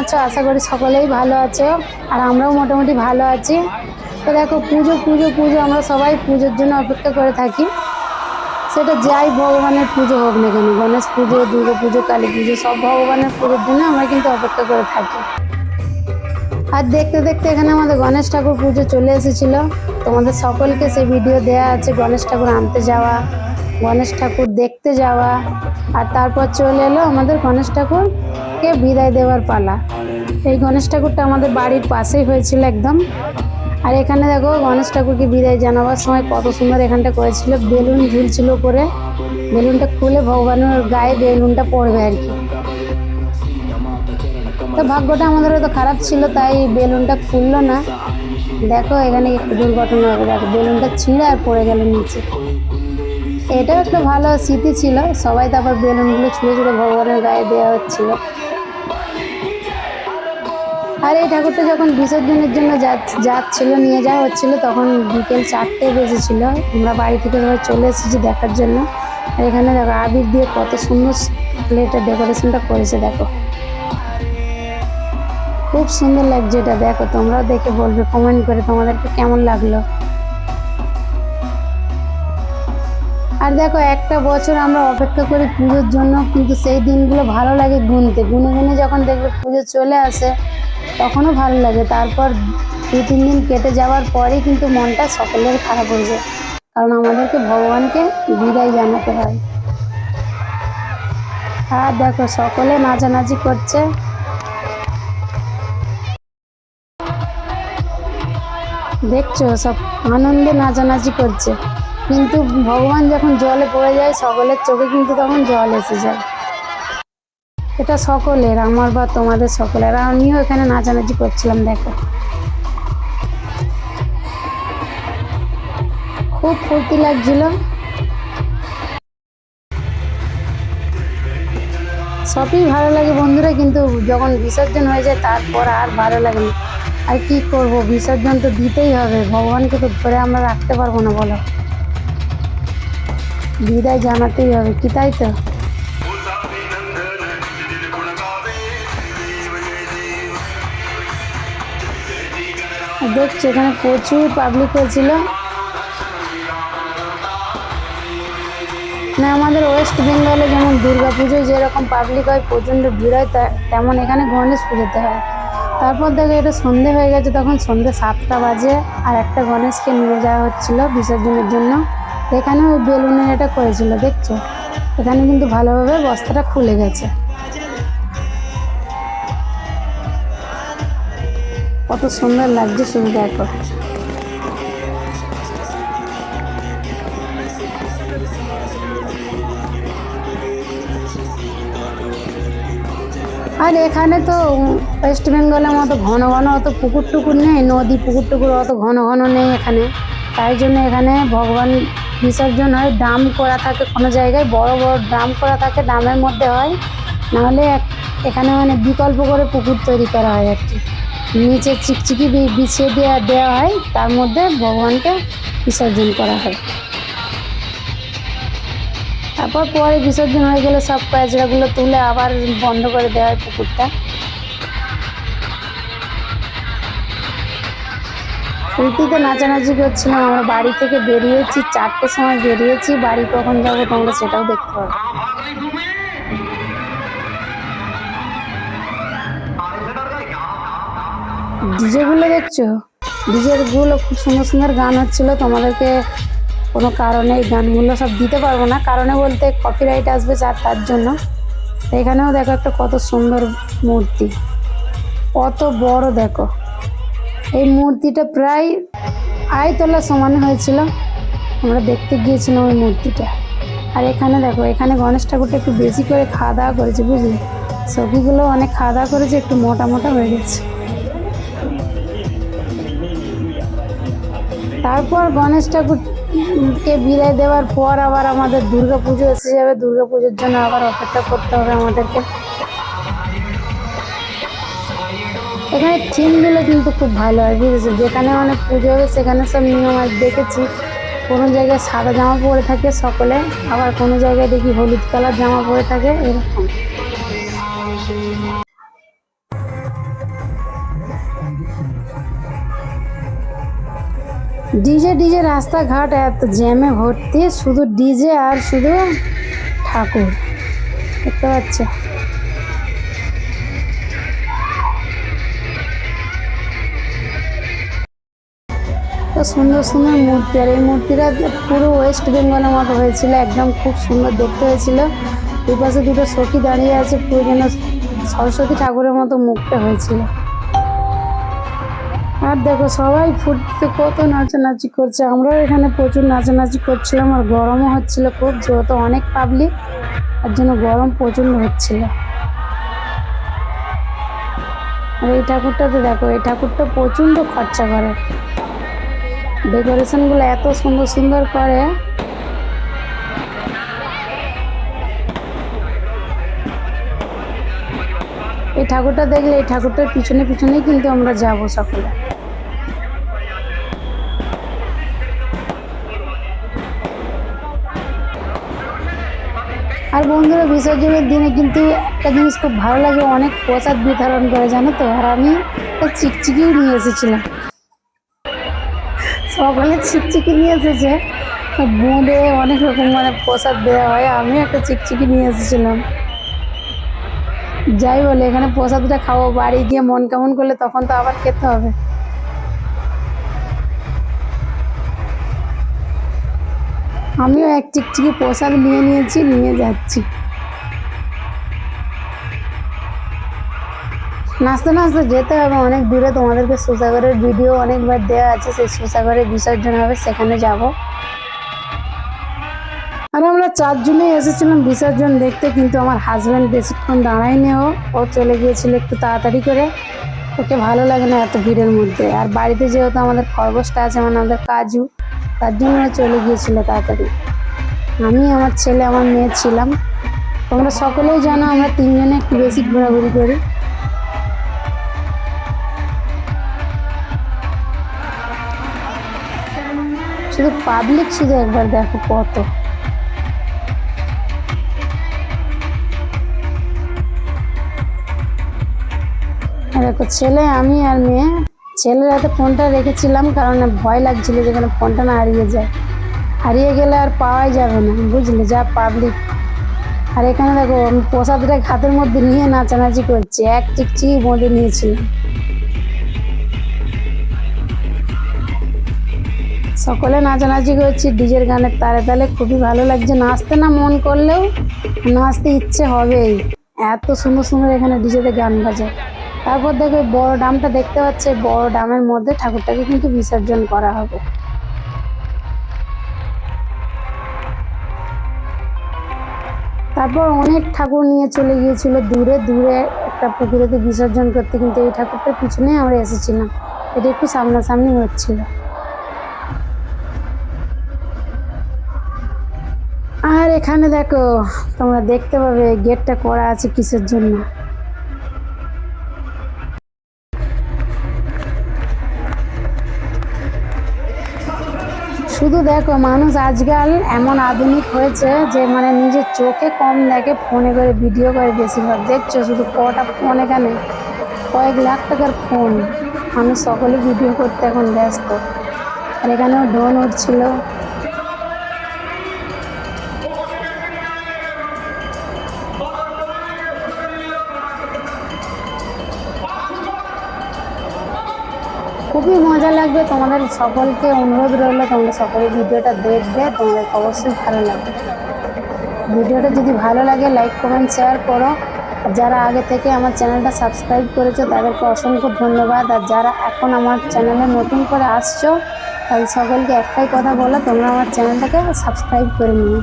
আছো? আশা করি সকলেই ভালো আছো আর আমরাও মোটামুটি ভালো আছি। তো দেখো, পুজো পুজো পুজো, আমরা সবাই পুজোর জন্য অপেক্ষা করে থাকি। সেটা যাই ভগবানের পুজো হোক না কেন, গণেশ পুজো, দুর্গা পুজো, কালী পুজো, সব ভগবানের পুজোর জন্য আমরা কিন্তু অপেক্ষা করে থাকি। আর দেখতে দেখতে এখানে আমাদের গণেশ ঠাকুর পুজো চলে এসেছিল। তোমাদের সকলকে সেই ভিডিও দেয়া আছে, গণেশ ঠাকুর আনতে যাওয়া, গণেশ ঠাকুর দেখতে যাওয়া। আর তারপর চলে এলো আমাদের গণেশ ঠাকুরকে বিদায় দেওয়ার পালা। এই গণেশ ঠাকুরটা আমাদের বাড়ির পাশেই হয়েছিল একদম। আর এখানে দেখো গণেশ ঠাকুরকে বিদায় জানাবার সময় কত সুন্দর এখানটা করেছিল। বেলুন ঝুলছিল করে বেলুনটা খুলে ভগবানের গায়ে বেলুনটা পড়বে আর কি। তো ভাগ্যটা আমাদের হয়তো খারাপ ছিল, তাই বেলুনটা খুললো না। দেখো এখানে একটু দুর্ঘটনা হবে দেখো, বেলুনটা ছিঁড়ে আর পড়ে গেল নিচে। এটাও একটা ভালো স্মৃতি ছিল। সবাই তারপর বেলুনগুলো ছুঁড়ে ছুঁড়ে ভগবানের গায়ে দেওয়া হচ্ছিল। আর এই ঠাকুরটা যখন বিসর্জনের জন্য যাচ- যাচ্ছিল, নিয়ে যাওয়া হচ্ছিল, তখন বিকেল চারটে বেজেছিল। আমরা বাড়ি থেকে সবাই চলে এসেছি দেখার জন্য। আর এখানে দেখো, আবির দিয়ে কত সুন্দর প্লেটের ডেকোরেশনটা করেছে, দেখো। খুব সুন্দর লাগছে এটা, দেখো, তোমরাও দেখে বলবে কমেন্ট করে তোমাদেরকে কেমন লাগল। আর দেখো, একটা বছর আমরা অপেক্ষা করি পুজোর জন্য, কিন্তু সেই দিনগুলো ভালো লাগে গুনতে। গুনে গুনে যখন দেখবে পুজো চলে আসে তখনও ভালো লাগে। তারপর দু, তিন দিন কেটে যাওয়ার পরেই কিন্তু মনটা সকলের খারাপ হয়ে যায়। কারণ আমাদেরকে ভগবানকে বিদায় জানাতে হয়। আর দেখো, সকলে নাচানাচি করছে। দেখছ, সব আনন্দে নাচানাচি করছে। কিন্তু ভগবান যখন জলে পড়ে যায়, সকলের চোখে কিন্তু তখন জল এসে যায়। এটা সকলের, আমার বা তোমাদের সকলের। আর আমিও এখানে নাচানাচি করছিলাম, দেখো। খুব ফুর্তি লাগছিল। সবই ভালো লাগে বন্ধুরা, কিন্তু যখন বিসর্জন হয়ে যায়, তারপর আর ভালো লাগে না। আর কি করব, বিসর্জন তো দিতেই হবে। ভগবানকে তো ধরে আমরা রাখতে পারব না, বলো। বিদায় জানাতেই হবে, কি তাই তো? দেখছ এখানে প্রচুর পাবলিক হয়েছিল। না আমাদের ওয়েস্ট বেঙ্গলে যেমন দুর্গা পুজোয় যেরকম পাবলিক হয়, প্রচণ্ড ভিড় হয় তেমন এখানে গণেশ পুজোতে হয়। তারপর দেখো এটা সন্ধে হয়ে গেছে, তখন সন্ধে সাতটা বাজে আর একটা গণেশকে নিয়ে যাওয়া হচ্ছিল বিসর্জনের জন্য। এখানে ওই বেলুনের এটা করেছিল, দেখছ? এখানে কিন্তু ভালোভাবে বস্তাটা খুলে গেছে। কত সুন্দর লাগছে শুধু দেখো আর এখানে তো ওয়েস্ট বেঙ্গলের মতো ঘন ঘন অত পুকুর টুকুর নেই, নদী পুকুর টুকুর অত ঘন ঘন নেই এখানে। তাই জন্য এখানে ভগবান বিসর্জন হয়, ড্রাম করা থাকে কোনো জায়গায়, বড় বড় ড্রাম করা থাকে, ড্রামের মধ্যে হয়। নাহলে এখানে মানে বিকল্প করে পুকুর তৈরি করা হয় আর কি। নিচে চিকচিকি বিছিয়ে দেওয়া দেওয়া হয়, তার মধ্যে ভগবানকে বিসর্জন করা হয়। তারপর পরে বিসর্জন হয়ে গেলে সব প্যাচড়াগুলো তুলে আবার বন্ধ করে দেওয়া হয় পুকুরটা। ফুর্তিতে নাচানাচি করছিলাম, আমরা বাড়ি থেকে বেরিয়েছি, চারটের সময় বেরিয়েছি, বাড়ি কখন যাব তোমরা সেটাও দেখতে পাবে। ডিজেগুলো দেখছ? ডিজেরগুলো খুব সুন্দর সুন্দর গান হচ্ছিল, তোমাদেরকে কোনো কারণে এই গানগুলো সব দিতে পারব না। কারণে বলতে কপিরাইট আসবে যার তার জন্য। এখানেও দেখো একটা কত সুন্দর মূর্তি। কত বড় দেখো। এই মূর্তিটা প্রায় আয় আয়তলা সমানে হয়েছিল। আমরা দেখতে গিয়েছিলাম ওই মূর্তিটা। আর এখানে দেখো, এখানে গণেশ ঠাকুরটা একটু বেশি করে খাওয়া দাওয়া করেছে, বুঝলি? সখীগুলো অনেক খাওয়া দাওয়া করেছে, একটু মোটা মোটা হয়ে গেছে। তারপর গণেশ ঠাকুরকে বিদায় দেওয়ার পর আবার আমাদের দুর্গা পুজো এসে যাবে। দুর্গা পুজোর জন্য আবার অপেক্ষা করতে হবে আমাদেরকে। এখানে থিমগুলো কিন্তু খুব ভালো হয়, বুঝেছি? যেখানে অনেক পুজো হবে, সেখানে সব নিয়ম আর দেখেছি। কোনো জায়গায় সাদা জামা পরে থাকে সকলে, আবার কোনো জায়গায় দেখি হলুদ কালার জামা পরে থাকে, এরকম। Thank you. ডিজে ডিজে রাস্তাঘাট এত জ্যামে ভর্তি, শুধু ডিজে আর শুধু ঠাকুর। দেখতে পাচ্ছ? সুন্দর সুন্দর মূর্তি, আর এই মূর্তিটা পুরো ওয়েস্ট বেঙ্গলের মতো হয়েছিল, একদম খুব সুন্দর দেখতে হয়েছিল। দুপাশে দুটো সখী দাঁড়িয়ে আছে, পুরো যেন সরস্বতী ঠাকুরের মতো মুখটা হয়েছিল। আর দেখো সবাই ফুটতে কত নাচানাচি করছে, আমরাও এখানে প্রচুর নাচানাচি করছিলাম আর গরমও হচ্ছিল খুব, যেহেতু অনেক পাবলিক তার জন্য গরম প্রচণ্ড হচ্ছিল। আর এই ঠাকুরটা তো দেখো, এই ঠাকুরটা প্রচণ্ড খরচা করে। ডেকোরেশনগুলো এত সুন্দর সুন্দর করে এই ঠাকুরটা দেখলে এই ঠাকুরটার পিছনে পিছনেই কিন্তু আমরা যাব সকলে। আর বন্ধুরা, বিসর্জনের দিনে কিন্তু একটা জিনিস খুব ভালো লাগে, অনেক প্রসাদ বিতরণ করে, জানো তো? আর আমি চিকচিকিও নিয়ে এসেছিলাম। সকলে চিকচিকি নিয়ে এসেছে। বোঁদে অনেক রকম মানে প্রসাদ দেওয়া হয় আমি একটা চিকচিকি নিয়ে এসেছিলাম। যাই বলে, এখানে প্রসাদটা খাব, বাড়ি গিয়ে মন কেমন করলে তখন তো আবার খেতে হবে। আমিও এক চিকচিকি প্রসাদ নিয়ে নিয়েছি, নিয়ে যাচ্ছি। নাচতে নাচতে যেতে হবে, অনেক দূরে তোমাদেরকে সুসাগরের ভিডিও অনেকবার দেওয়া আছে, সেই সুসাগরের বিসর্জন হবে, সেখানে যাব। আর আমরা চারজনেই এসেছিলাম বিসর্জন দেখতে, কিন্তু আমার হাজব্যান্ড বেশিক্ষণ দাঁড়ায়নি ও। ও চলে গিয়েছিল একটু তাড়াতাড়ি করে। ওকে ভালো লাগে না এত ভিড়ের মধ্যে। আর বাড়িতে যেহেতু আমাদের খরগোশটা আছে মানে আমাদের কাজু, তার জন্য চলে গিয়েছিল তাড়াতাড়ি। আমি, আমার ছেলে, আমার মেয়ে ছিলাম। তোমরা সকলেই জানো আমরা তিনজনে একটু বেশি ঘোরাঘুরি করি। শুধু পাবলিক শুধু একবার দেখো কত। দেখো ছেলে, আমি আর মেয়ে। ছেলের হাতে ফোনটা রেখেছিলাম কারণ ভয় লাগছিল যেখানে ফোনটা না হারিয়ে যায়। হারিয়ে গেলে আর পাওয়াই যাবে না, বুঝলে? যা পাবলিক আর এখানে দেখো, আমি প্রসাদটা হাতের মধ্যে নিয়ে নাচানাচি করছি, এক চিকচিকি বোঁদে নিয়েছিলাম। সকলে নাচানাচি করছি, ডিজের গানের তালে তালে। খুবই ভালো লাগছে, নাচতে না মন করলেও নাচতে ইচ্ছে হবেই। এত সুন্দর সুন্দর এখানে ডিজেতে গান বাজে তারপর দেখো বড় ডামটা দেখতে পাচ্ছে, বড় ডামের মধ্যে ঠাকুরটাকে কিন্তু বিসর্জন করা হবে। তারপর অনেক ঠাকুর নিয়ে চলে গিয়েছিল দূরে দূরে একটা পুকুরেতে বিসর্জন করতে, কিন্তু এই ঠাকুরটার পিছনেই আমরা এসেছিলাম। এটা একটু সামনাসামনি হচ্ছিল। আর এখানে দেখো, তোমরা দেখতে পাবে গেটটা করা আছে কিসের জন্য। দেখো, মানুষ আজকাল এমন আধুনিক হয়েছে যে মানে নিজের চোখে কম দেখে ফোনে করে ভিডিও করে বেশিরভাগ। দেখছ শুধু কটা ফোন এখানে? কয়েক লাখ টাকার ফোন। মানুষ সকলে ভিডিও করতে এখন ব্যস্ত। আর এখানেও ড্রোন উঠছিল। লাগবে তোমাদের সকলকে অনুরোধ রইল, তোমরা সকলে ভিডিওটা দেখবে, তোমাদের অবশ্যই ভালো লাগবে। ভিডিওটা যদি ভালো লাগে লাইক কমেন্ট শেয়ার করো। যারা আগে থেকে আমার চ্যানেলটা সাবস্ক্রাইব করেছ, তাদেরকে অসংখ্য ধন্যবাদ। আর যারা এখন আমার চ্যানেলে নতুন করে আসছো, তাদের সকলকে একটাই কথা বলো, তোমরা আমার চ্যানেলটাকে সাবস্ক্রাইব করে নিও।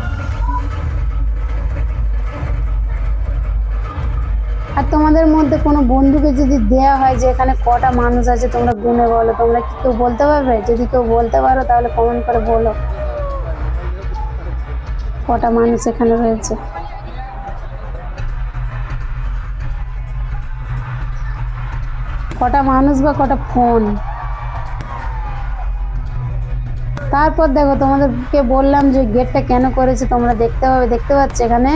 আর তোমাদের মধ্যে কোনো বন্ধুকে যদি দেওয়া হয় যে এখানে কটা মানুষ আছে, তোমরা গুনে বলো, তোমরা কি কেউ বলতে পারবে? যদি কেউ বলতে পারো, তাহলে কমেন্ট করে বলো। কটা মানুষ এখানে রয়েছে? কটা মানুষ বা কটা ফোন? তারপর দেখো, তোমাদেরকে বললাম যে গেটটা কেন করেছে, তোমরা দেখতে পাবে, দেখতে পাচ্ছ এখানে?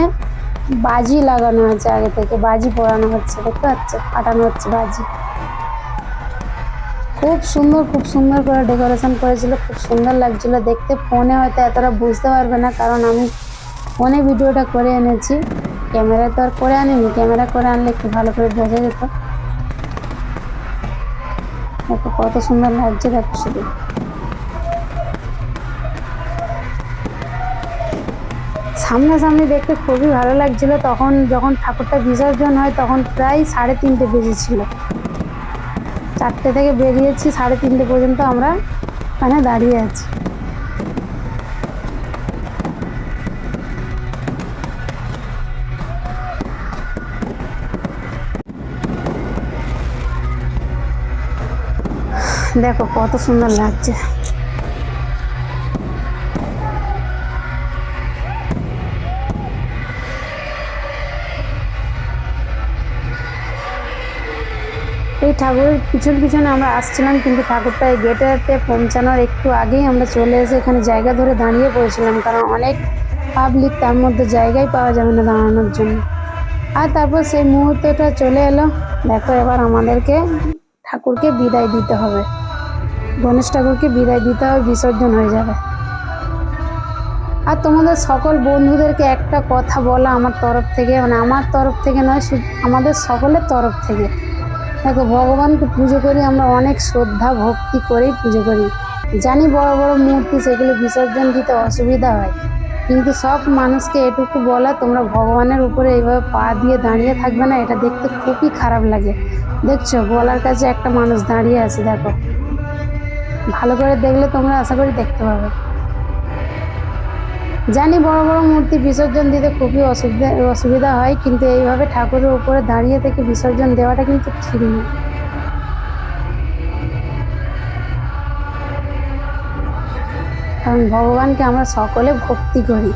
বাজি লাগানো আছে আগে থেকে, বাজি পোড়ানো হচ্ছে, দেখতে পাচ্ছ? ফাটানো হচ্ছে বাজি। খুব সুন্দর খুব সুন্দর করে ডেকোরেশন করেছিল, খুব সুন্দর লাগছিল দেখতে। ফোনে হয়তো এতটা বুঝতে পারবে না, কারণ আমি ফোনে ভিডিওটা করে এনেছি। ক্যামেরা তো আর করে আনিনি, ক্যামেরা করে আনলে একটু ভালো করে বোঝা যেত। দেখো কত সুন্দর লাগছে, দেখো শুধু। সামনাসামনি দেখতে খুবই ভালো লাগছিল। তখন যখন ঠাকুরটা বিসর্জন হয়, তখন প্রায় সাড়ে তিনটে বেজেছিল। চারটে থেকে বেরিয়েছি, সাড়ে তিনটে পর্যন্ত আমরা ওখানে দাঁড়িয়ে আছি। দেখো কত সুন্দর লাগছে। ঠাকুরের পিছন পিছনে আমরা আসছিলাম, কিন্তু ঠাকুরটা এই গেটেতে পৌঁছানোর একটু আগেই আমরা চলে এসে এখানে জায়গা ধরে দাঁড়িয়ে পড়েছিলাম, কারণ অনেক পাবলিক তার মধ্যে জায়গাই পাওয়া যাবে না দাঁড়ানোর জন্য। আর তারপর সেই মুহূর্তটা চলে এলো। দেখো এবার আমাদেরকে ঠাকুরকে বিদায় দিতে হবে। গণেশ ঠাকুরকে বিদায় দিতে হবে, বিসর্জন হয়ে যাবে। আর তোমাদের সকল বন্ধুদেরকে একটা কথা বলা আমার তরফ থেকে মানে আমার তরফ থেকে নয় আমাদের সকলের তরফ থেকে। দেখো ভগবানকে পুজো করি, আমরা অনেক শ্রদ্ধা, ভক্তি করেই পুজো করি। জানি বড় বড় মূর্তি সেগুলো বিসর্জন দিতে অসুবিধা হয়, কিন্তু সব মানুষকে এটুকু বলা, তোমরা ভগবানের উপরে এইভাবে পা দিয়ে দাঁড়িয়ে থাকবে না, এটা দেখতে খুবই খারাপ লাগে। দেখছ, গলার কাছে একটা মানুষ দাঁড়িয়ে আছে, দেখো। ভালো করে দেখলে তোমরা আশা করি দেখতে পাবে। জানি বড় বড় মূর্তি বিসর্জন দিতে খুবই অসুবিধা অসুবিধা হয়, কিন্তু এইভাবে ঠাকুরের উপরে দাঁড়িয়ে থেকে বিসর্জন দেওয়াটা কিন্তু ঠিক নয়। কারণ ভগবানকে আমরা সকলে ভক্তি করি।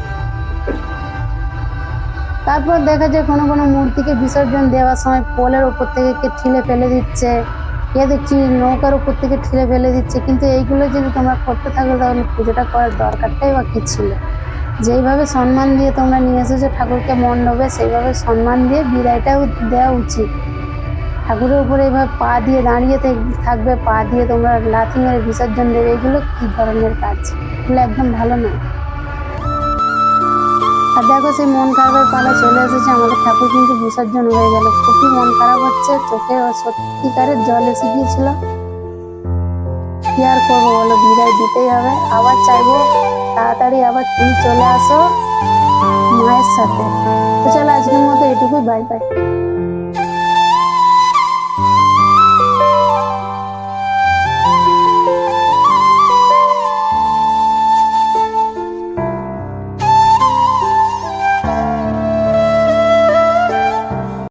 তারপর দেখা যায় কোনো কোনো মূর্তিকে বিসর্জন দেওয়ার সময় পোলের ওপর থেকে কে ঠিলে ফেলে দিচ্ছে, কে দেখছি নৌকার উপর থেকে ঠিলে ফেলে দিচ্ছে, কিন্তু এইগুলো যদি তোমরা করতে থাকো তাহলে পুজোটা করার দরকারটাই বা কী ছিল। যেইভাবে সম্মান দিয়ে তোমরা নিয়ে এসেছ ঠাকুরকে মণ্ডপে, সেইভাবে সম্মান দিয়ে বিদায়টাও দেওয়া উচিত। ঠাকুরের উপরে এইভাবে পা দিয়ে দাঁড়িয়ে থাকবে, পা দিয়ে তোমরা লাথি মেরে বিসর্জন দেবে, এগুলো কী ধরনের কাজ? এগুলো একদম ভালো নয়। আর দেখো সেই মন খারাপের পালা চলে এসেছে, আমাদের ঠাকুর কিন্তু বিসর্জন হয়ে গেল। খুবই মন খারাপ হচ্ছে, চোখে সত্যিকারের জল এসে গিয়েছিল। কি আর করব বলো, বিদায় দিতেই হবে। আবার চাইব তাড়াতাড়ি আবার তুমি চলে আসো মায়ের সাথে। তো চলো আজকের মতো এটুকুই বাই বাই